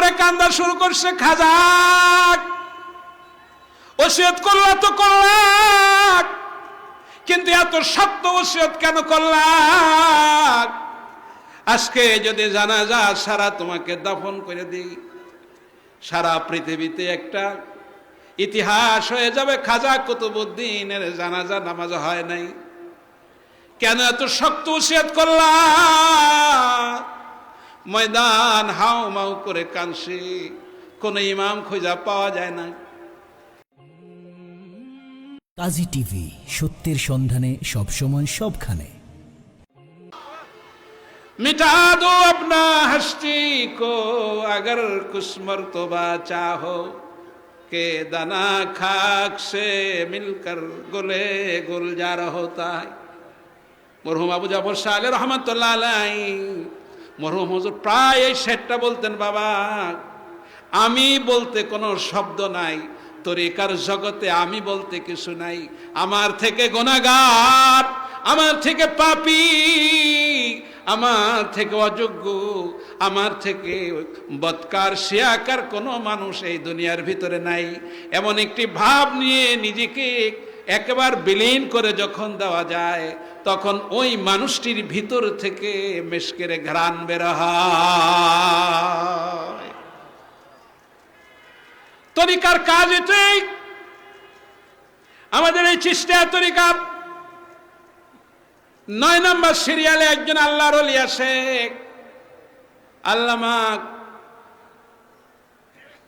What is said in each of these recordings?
করে কান্দা শুরু করছে খাজা ওসিয়ত করলা তো করলা কিন্তু এত শক্ত ওসিয়ত কেন করলা আজকে যদি জানা যা সারা তোমাকে দাফন করে দিই, সারা পৃথিবীতে একটা ইতিহাস হয়ে যাবে খাজা কুতুবুদ্দিনের জানাজা নামাজ হয় নাই। কেন এত শক্ত উসিয়ত করলা ময়দান হাও মাউ করে কানসি। কোনো ইমাম খোঁজা পাওয়া যায় না। কাজী টিভি সত্যের সন্ধানে সবসময় সবখানে। মিটা দো আপনা হস্তি কো আগর কুসমর তোবা চাহো। কে দানা খাক সে মিলকর গোলে গুলজার রহতা মরহুম আবু জাফর শাহ রহমতুল্লাহ আলাইহি মরহুম হুজুর, প্রায় এই শেরটা বলতেন, বাবা, আমি বলতে কোনো শব্দ নাই তোর তরিকার জগতে আমি বলতে কিছু নাই, আমার থেকে গোনাগার আমার থেকে পাপি, আমার থেকে অযোগ্য, আমার থেকে বৎকার, শিয়াকার কোনো মানুষ এই দুনিয়ার ভিতরে নাই। এমন একটি ভাব নিয়ে নিজেকে একবার বিলীন করে যখন দেওয়া যায়, তখন ওই মানুষটির ভিতর থেকে মেশকেরে ঘ্রাণ বের তরিকার কাজ এটাই। আমাদের এই চেষ্টা তরিকা। নয় নম্বর সিরিয়ালে একজন আল্লাহর অলি আছে আল্লামা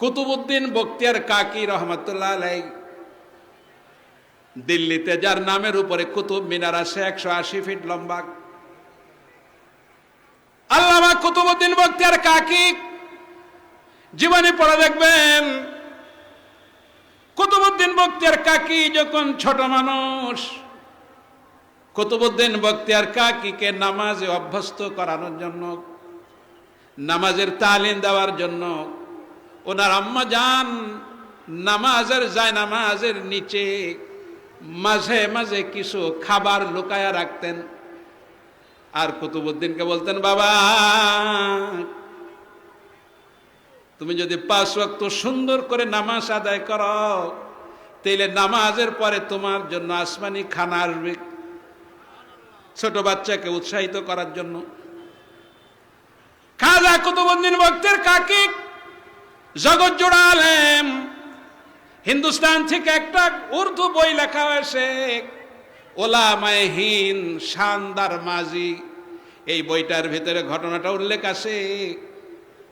কুতুবুদ্দিন বক্তিয়ার কাকি রহমতুল্লাহ আলাই দিল্লিতে, যার নামের উপরে কুতুব মিনার আছে, একশো আশি ফিট লম্বা। আল্লামা কুতুবুদ্দিন বক্তিয়ার কাকি জীবনে পড়ে দেখবেন। কুতুবুদ্দিন বক্তিয়ার কাকি যখন ছোট মানুষ কুতুবুদ্দিন বক্তিয়ার কাকিকে নামাজে অভ্যস্ত করানোর জন্য, নামাজের তালিম দেওয়ার জন্য, ওনার আম্মা যান নামাজের যায় নামাজের নিচে মাঝে মাঝে কিছু খাবার লুকায়া রাখতেন। আর কুতুবুদ্দিনকে বলতেন, বাবা, তুমি যদি পাঁচ ওয়াক্ত সুন্দর করে নামাজ আদায় করো, তাইলে নামাজের পরে তোমার জন্য আসমানি খানা আসবে। ছোট বাচ্চাকে উৎসাহিত করার জন্য। খাজা কুতুবুদ্দিন ভক্তের কাকি, জগৎ জোড়া হিন্দুস্তান থেকে একটা উর্দু বই লেখা হয়েছে, ওলামায় হিন শানদার মাঝি এই বইটার ভিতরে ঘটনাটা উল্লেখ আছে।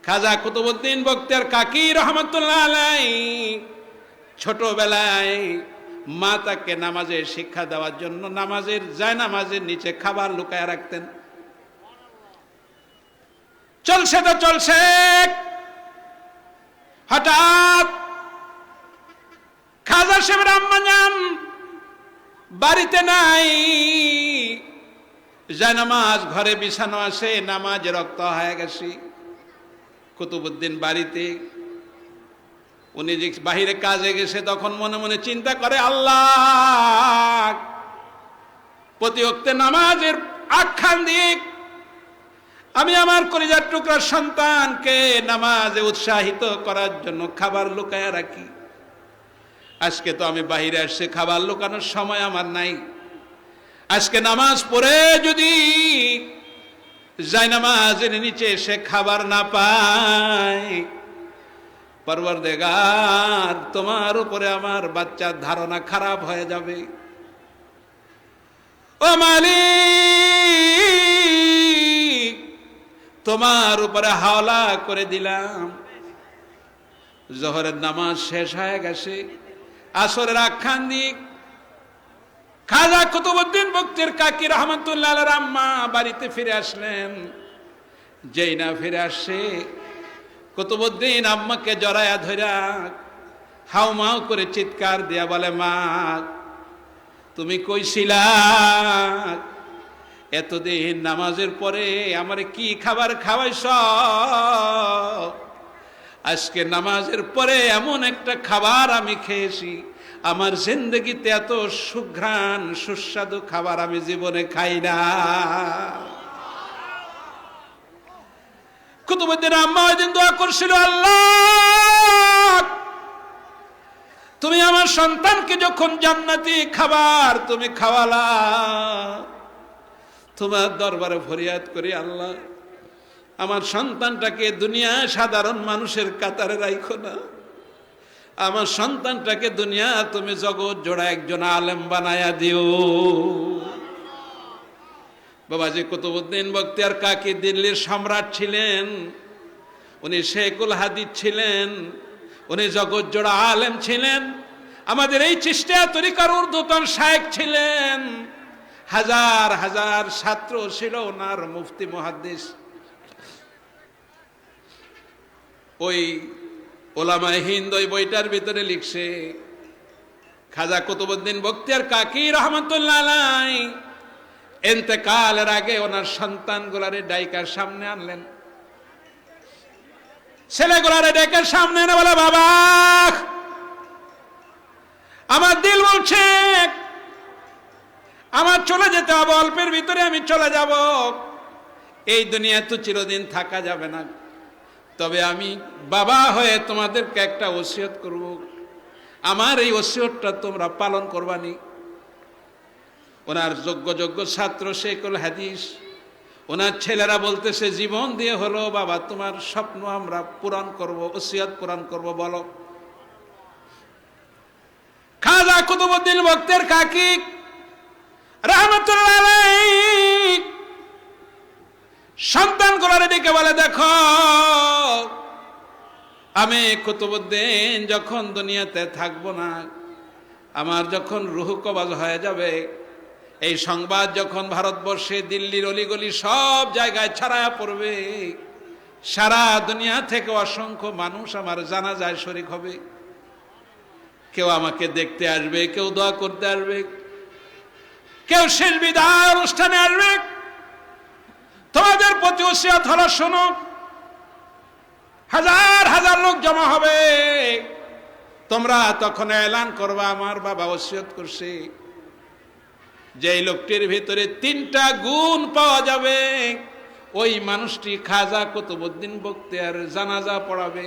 খাজা কুতুবুদ্দিন বক্তিয়ার কাকি রহমতুল্লাহ আলাই ছোটবেলায় মা তাকে নামাজে শিক্ষা দেওয়ার জন্য নামাজের যায় নামাজের নিচে খাবার লুকায় রাখতেন। চলছে তো চলছে। হঠাৎ সাহেবের বাড়িতে নাই। যায় নামাজ, ঘরে বিছানো আছে, নামাজ রক্ত হয়ে গেছি। কুতুবুদ্দিন বাড়িতে, উনি যে বাহিরে কাজে গেছে, তখন মনে মনে চিন্তা করে, আল্লাহ! প্রতি অক্তে নামাজের আখ্যান দিয়ে, আমি আমার কলিজার টুকরা সন্তানকে নামাজে উৎসাহিত করার জন্য খাবার লুকায় রাখি। আজকে তো আমি বাহিরে আসছে, খাবার লুকানোর সময় আমার নাই। আজকে নামাজ পড়ে যদি যাই নামাজের নিচে সে খাবার না পায় পরবর্দেগার তোমার উপরে আমার বাচ্চার ধারণা খারাপ হয়ে যাবে। ও মালিক, তোমার উপরে হাওলা করে দিলাম। জহরের নামাজ শেষ হয়ে গেছে। আসরের আখ্যান দিক খাজা কুতুবুদ্দিন বক্তির কাকি রহমতুল্লাহ আম্মা বাড়িতে ফিরে আসলেন। যেই না ফিরে আসছে কুতুবুদ্দিন আম্মাকে জড়ায়া ধরা হাউ মাউ করে চিৎকার দিয়া বলে, মা, তুমি কইছিলা এতদিন নামাজের পরে আমারে কি খাবার খাওয়াইছ? আজকে নামাজের পরে এমন একটা খাবার আমি খেয়েছি। আমার জিন্দগিতে এত সুঘ্রাণ, সুস্বাদু খাবার আমি জীবনে খাই না। কুতুবুদ্দিন আম্মা ওই দিন দোয়া করছিল, আল্লাহ, তুমি আমার সন্তানকে যখন জান্নাতি খাবার তুমি খাওয়ালা, তোমার দরবারে ফরিয়াদ করি, আল্লাহ আমার সন্তানটাকে দুনিয়া সাধারণ মানুষের কাতারে রাখো না। আমার সন্তানটাকে দুনিয়া তুমি জগৎ জোড়া একজন আলেম বানায়া দিও। বাবাজি কুতুবুদ্দিন বক্তিয়ার কাকি দিল্লির সম্রাট ছিলেন, উনি শেখুল হাদিদ ছিলেন, উনি জগৎ জোড়া আলেম ছিলেন, আমাদের এই চেষ্টা তরিকার ঊর্ধ্বতন শায়েক ছিলেন। হাজার হাজার ছাত্র ছিল ওনার মুফতি, মহাদ্দিস। ওই ওলামায় হিন্দ ওই বইটার ভিতরে লিখছে, খাজা কুতুবুদ্দিন বক্তিয়ার কাকি রহমতুল্লাহ এতেকালের আগে ওনার সন্তান গুলারে ডাইকার সামনে আনলেন। ছেলেগুলারে ডেকে সামনে এনে বলে, বাবা, আমার দিল বলছে, আমার চলে যেতে হবে, অল্পের ভিতরে আমি চলে যাব। এই দুনিয়া তো চিরদিন থাকা যাবে না। তবে আমি বাবা হয়ে তোমাদেরকে একটা ওসিয়ত করব। আমার এই ওসিয়তটা তোমরা পালন করবানি। ওনার যোগ্য যোগ্য ছাত্র শেখুল হাদিস, ওনার ছেলেরা বলতেছে, জীবন দিয়ে হলো বাবা, তোমার স্বপ্ন আমরা পূরণ করব, ওসিয়ত পূরণ করব, বলো। খাজা কুতুবুদ্দিন ভক্তের কাকি রহমতুল্লাহ সন্তান গুলারে ডেকে বলে, দেখো, আমি কুতুবুদ্দিন যখন দুনিয়াতে থাকব না, আমার যখন রুহ কবাজ হয়ে যাবে, এই সংবাদ যখন ভারতবর্ষে দিল্লির অলিগলি সব জায়গায় ছড়ায়া পড়বে, সারা দুনিয়া থেকে অসংখ্য মানুষ আমার জানা যায় শরিক হবে। কেউ আমাকে দেখতে আসবে, কেউ দোয়া করতে আসবে, কেউ শেষ বিদায় অনুষ্ঠানে আসবে তোমাদের প্রতি ওসিয়ত হলো, শোনো, হাজার হাজার লোক জমা হবে। তোমরা তখন এলান করবা, আমার বাবা ওসিয়ত করছে। যে লোকটির ভিতরে তিনটা গুণ পাওয়া যাবে, ওই মানুষটি খাজা কুতুবুদ্দিন বক্তিয়ার জানাজা পড়াবে।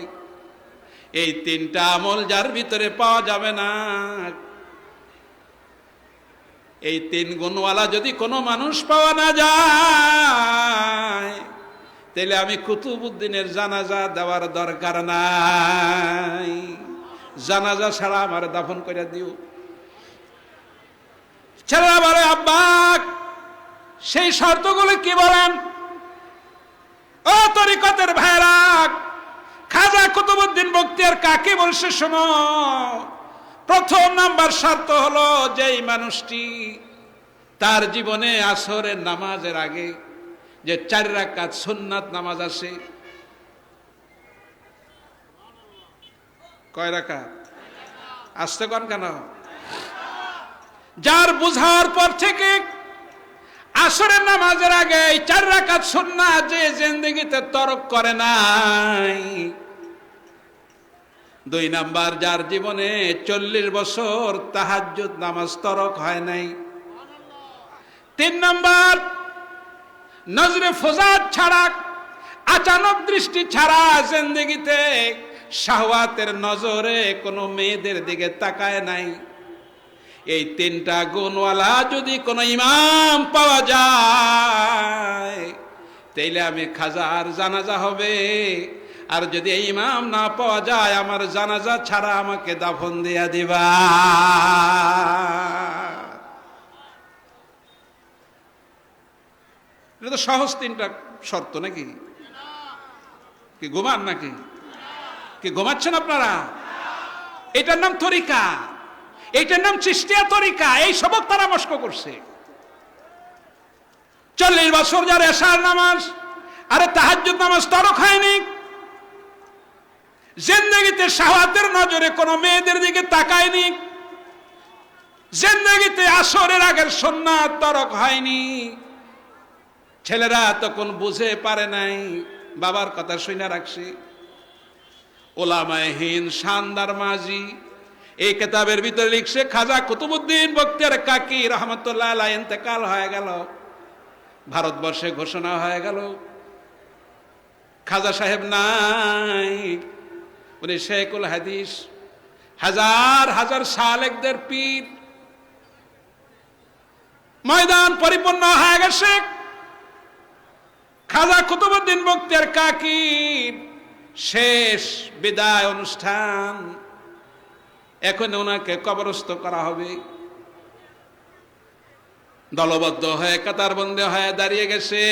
এই তিনটা আমল যার ভিতরে পাওয়া যাবে না এই তিন গুণওয়ালা যদি কোনো মানুষ পাওয়া না যায় তাহলে আমি কুতুবুদ্দিনের জানাজা দেওয়ার দরকার নাই। জানাজা ছাড়া আমার দাফন করে দিও। ছেলেরা বলে, আব্বা, সেই শর্তগুলো কি বলেন? ও তরিকতের ভাইরা, খাজা কুতুবুদ্দিন বক্তিয়ার কাকে বলছে শোনো? প্রথম নাম্বার শর্ত হলো যেই মানুষটি তার জীবনে আসরের নামাজের আগে যে চার রাকাত সুন্নাত নামাজ আছে, কয় রাকাত? আসতে কন কেন? যার বুঝার পর থেকে আসরের নামাজের আগে চার রাকাত সুন্না যে জিন্দগিতে তরক করে নাই দুই নাম্বার, যার জীবনে চল্লিশ বছর তাহাজ্জুদ নামাজ তরক হয় নাই। তিন নাম্বার, নজরে ফোজাদ ছাড়া, আচানক দৃষ্টি ছাড়া জিন্দগিতে শাহওয়াতের নজরে কোনো মেয়েদের দিকে তাকায় নাই। এই তিনটা গুণওয়ালা যদি কোনো ইমাম পাওয়া যায়, তাইলে আমি খাজার জানাজা হবে। আর যদি এই ইমাম না পাওয়া যায়, আমার জানাজা ছাড়া আমাকে দাফন দিয়া দিবা। এটা তো সহজ তিনটা শর্ত নাকি? কি ঘুমান নাকি? কি ঘুমাচ্ছেন আপনারা? এটার নাম তরিকা। এইটার নাম চিস্তিয়া তরিকা। এই সবক তারা মস্ক করছে। চল্লিশ বছর যার এশার নামাজ, আরে তাহাজ্জুদ নামাজ তরক হয়নি। জিন্দগিতে শাহাতের নজরে কোন মেয়েদের দিকে তাকায়নি। জিন্দগিতে আসরের আগের সন্ন্যাত তরক হয়নি। ছেলেরা তখন বুঝে পারে নাই। বাবার কথা শুনে রাখছি। ওলামায় হিন শানদার মাঝি এই কেতাবের ভিতরে লিখছে, খাজা কুতুবুদ্দিন বক্তিয়ার কাকি রহমতুল্লাহ ইন্তেকাল হয়ে গেল। ভারতবর্ষে ঘোষণা হয়ে গেল। খাজা সাহেব নাই। উনি শেখুল হাদিস। হাজার হাজার সালেকদের পীর। ময়দান পরিপূর্ণ হয়ে গেছে। খাজা কুতুবুদ্দিন বক্তিয়ার কাকির শেষ বিদায় অনুষ্ঠান। এখন ওনাকে কবরস্থ করা হবে। দলবদ্ধ হয়ে কাতার কাতারবন্দি হয়ে দাঁড়িয়ে গেছে।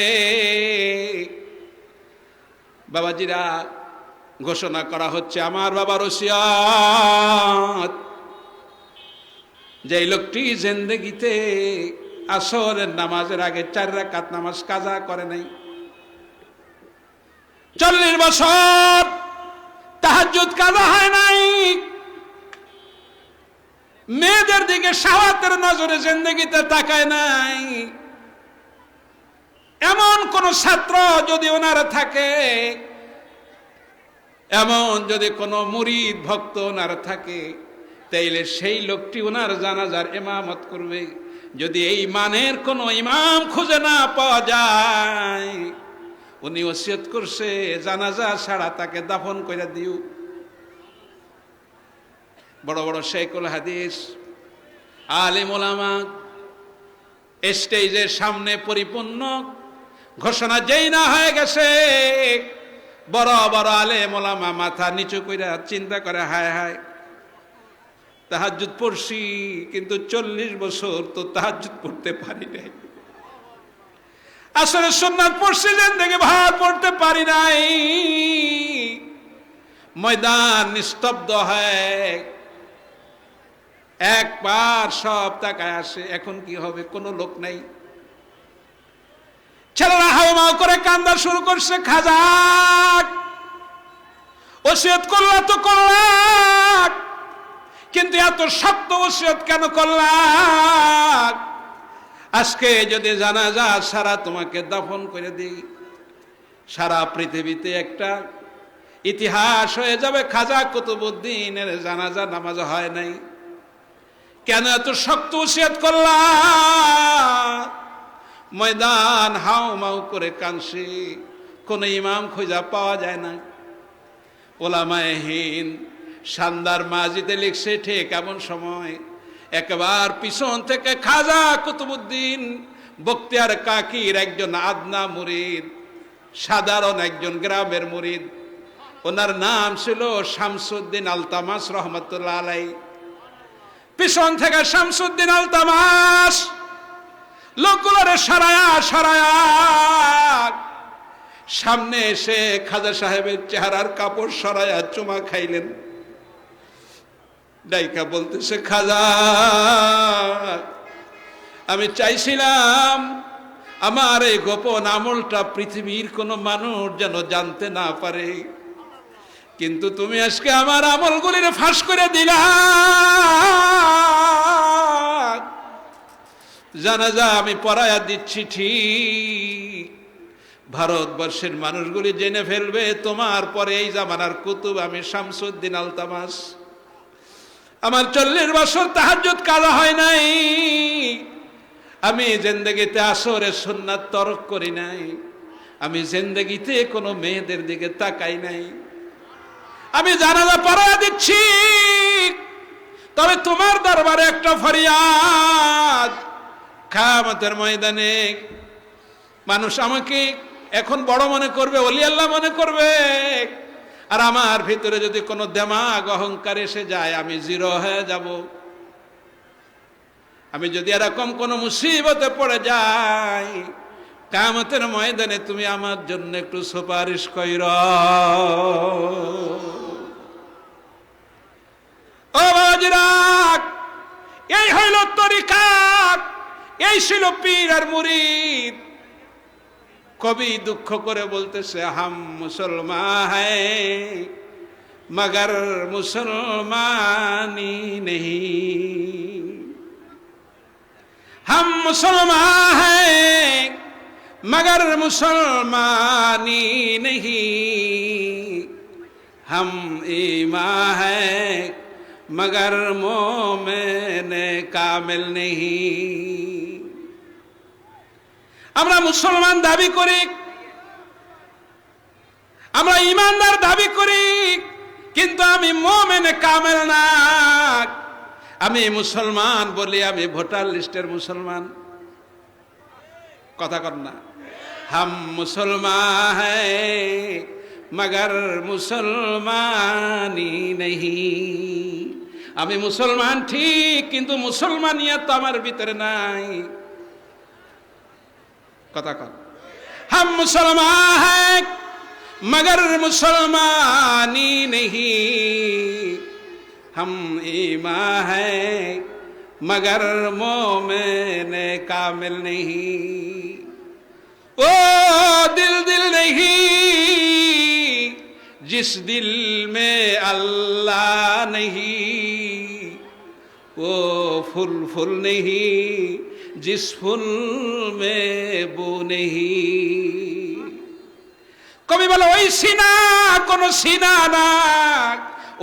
বাবাজিরা ঘোষণা করা হচ্ছে, আমার বাবা ওসিয়াত যে লোকটি জেন্দেগিতে আসরের নামাজের আগে চার রাকাত নামাজ কাজা করে নাই, চল্লিশ বছর তাহাজুদ কাজা হয় নাই, মেয়েদের দিকে সাহাতের নজরে জিন্দগিতে তাকায় নাই, এমন কোন ছাত্র যদি ওনারা থাকে এমন যদি কোনো মুরিদ ভক্ত ওনার থাকে, তাইলে সেই লোকটি ওনার জানাজার এমামত করবে। যদি এই মানের কোনো ইমাম খুঁজে না পাওয়া যায়, উনি ওসিয়ত করছে, জানাজা ছাড়া তাকে দাফন করে দিও। বড় বড় শেখুল হাদিস, আলিম ওলামা, স্টেজের সামনে পরিপূর্ণ, ঘোষণা যেই না হয়ে গেছে বড় বড় আলেম ওলামা মাথা নিচু করে চিন্তা করে, হায় হায়। তাহাজুদ পড়ছি, কিন্তু চল্লিশ বছর তো তাহাজুদ পড়তে পারি নাই। আসলে সোমনাথ পড়ছি থেকে ভার পড়তে পারি নাই। ময়দান নিস্তব্ধ হয়। একবার সব টাকায় আসে, এখন কি হবে? কোনো লোক নাই। ছেলেরা হাওমাও করে কান্দা শুরু করছে খাজাক ওসিয়ত করলা তো করলা। কিন্তু এত শক্ত ওসিয়ত কেন করলা? আজকে যদি জানা যা সারা তোমাকে দাফন করে দিই, সারা পৃথিবীতে একটা ইতিহাস হয়ে যাবে, খাজা কুতুবুদ্দিনের জানাজা নামাজ হয় নাই। কেন এত শক্ত উচিত করলা? ময়দান হাউ মাউ করে কানসি কোন ইমাম খোঁজা পাওয়া যায় না। ওলামায়হীন শানদার মাজিদে লিখছে, ঠিক এমন সময় একবার পিছন থেকে খাজা কুতুবুদ্দিন, বক্তিয়ার কাকির একজন আদনা মুরিদ, সাধারণ একজন গ্রামের মুরিদ, ওনার নাম ছিল শামসুদ্দিন আলতামাস রহমতুল্লাহ আলাই পিছন থেকে শামসুদ্দিন আল তামাস লোকগুলোরে সরায়া সরায়া। সামনে এসে খাজা সাহেবের চেহারার কাপড় সরায়া চুমা খাইলেন। ডাইকা বলতেছে, খাজা, আমি চাইছিলাম আমার এই গোপন আমলটা পৃথিবীর কোনো মানুষ যেন জানতে না পারে। কিন্তু তুমি আজকে আমার আমলগুলির ফাঁস করে দিলা। জানা যা আমি পড়ায়া দিচ্ছি ঠিক। ভারতবর্ষের মানুষগুলি জেনে ফেলবে, তোমার পরে এই জামানার কুতুব আমি শামসুদ্দিন আলতামাস। আমার চল্লিশ বছর তাহাজুদ কাজা হয় নাই। আমি জেন্দেগিতে আসরে সুন্নাত তরক করি নাই। আমি জেন্দেগিতে কোনো মেয়েদের দিকে তাকাই নাই। আমি জানাজা পড়া দিচ্ছি। তবে তোমার দরবারে একটা ফরিয়াদ। খামাতের ময়দানে। মানুষ আমাকে এখন বড় মনে করবে, অলি আল্লাহ মনে করবে। আর আমার ভিতরে যদি কোনো দেমাগ, অহংকার এসে যায়, আমি জিরো হয়ে যাব। আমি যদি এরকম কোনো মুসিবতে পড়ে যাই কামতের ময়দানে তুমি আমার জন্য একটু সুপারিশ কইর। ও এই হইল তরিকাত এই ছিল পীর আর মুরিদ। কবি দুঃখ করে বলতেছে, হাম মুসলমান মগর মুসলমানি নেই। হম মুসলমান মগর মুসলমানি নেই। হম ইমা হ্যাঁ মগর মোমেন কামিল নেই। আমরা মুসলমান দাবি করি। আমরা ইমানদার দাবি করি। কিন্তু আমি মোমেনে, কামেল না। আমি মুসলমান বলি, আমি ভোটার লিস্টের মুসলমান। কথা কর না। হাম মুসলমান হ্যাঁ মগর মুসলমানি নেই আমি মুসলমান ঠিক, কিন্তু মুসলমানিয়া তো আমার ভিতরে নাই। कथा कर हम मुसलमान हैं, मगर मुसलमानी नहीं। हम ईमा हैं, मगर मोमिन कामिल नहीं। ओ दिल दिल नहीं, जिस दिल में अल्लाह नहीं वो फुल फुल नहीं जिस फूल में बू नहीं কবি বলে ওই সিনা কোন সিনা না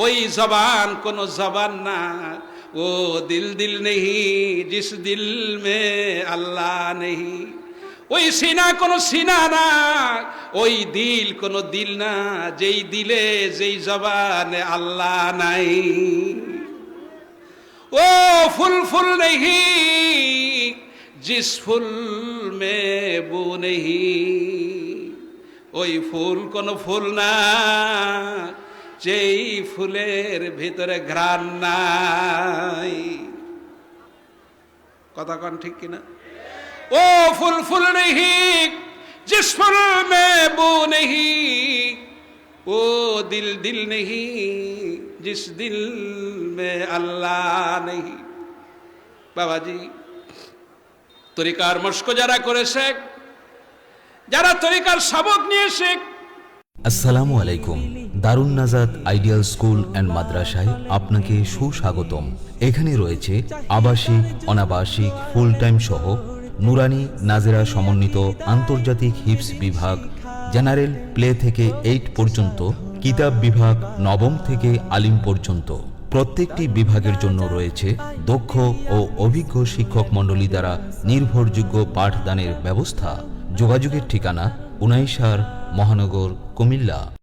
ওই জবান কোন জবান না ও দিল দিল নেহি জিস দিল মে আল্লাহ নেহি ওই সিনা কোন সিনা না ওই দিল কোন দিল না যেই দিলে যেই জবানে আল্লাহ নাই ও ফুল ফুল नहीं জিস ফুল মে বুনেহি ওই ফুল কোনো ফুল না যেই ফুলের ভিতরে ঘ্রাণ নাই কথা কন ঠিক কিনা ও ফুল ফুল নেহি জিস ফুল মে বু নেহি ও দিল দিল নেহি জিস দিল মে আল্লাহ নেহি বাবাজি তরিকার মস্ক যারা করেছে যারা তরিকার সবক নিয়েছে আসসালামু আলাইকুম। দারুণ নাজাদ আইডিয়াল স্কুল অ্যান্ড মাদ্রাসায় আপনাকে সুস্বাগতম। এখানে রয়েছে আবাসিক, অনাবাসিক ফুল টাইম সহ নুরানি নাজেরা সমন্বিত আন্তর্জাতিক হিপস বিভাগ, জেনারেল প্লে থেকে এইট পর্যন্ত, কিতাব বিভাগ নবম থেকে আলিম পর্যন্ত। প্রত্যেকটি বিভাগের জন্য রয়েছে দক্ষ ও অভিজ্ঞ শিক্ষক মণ্ডলী দ্বারা নির্ভরযোগ্য পাঠদানের ব্যবস্থা। যোগাযোগের ঠিকানা উনাইশার মহানগর কুমিল্লা।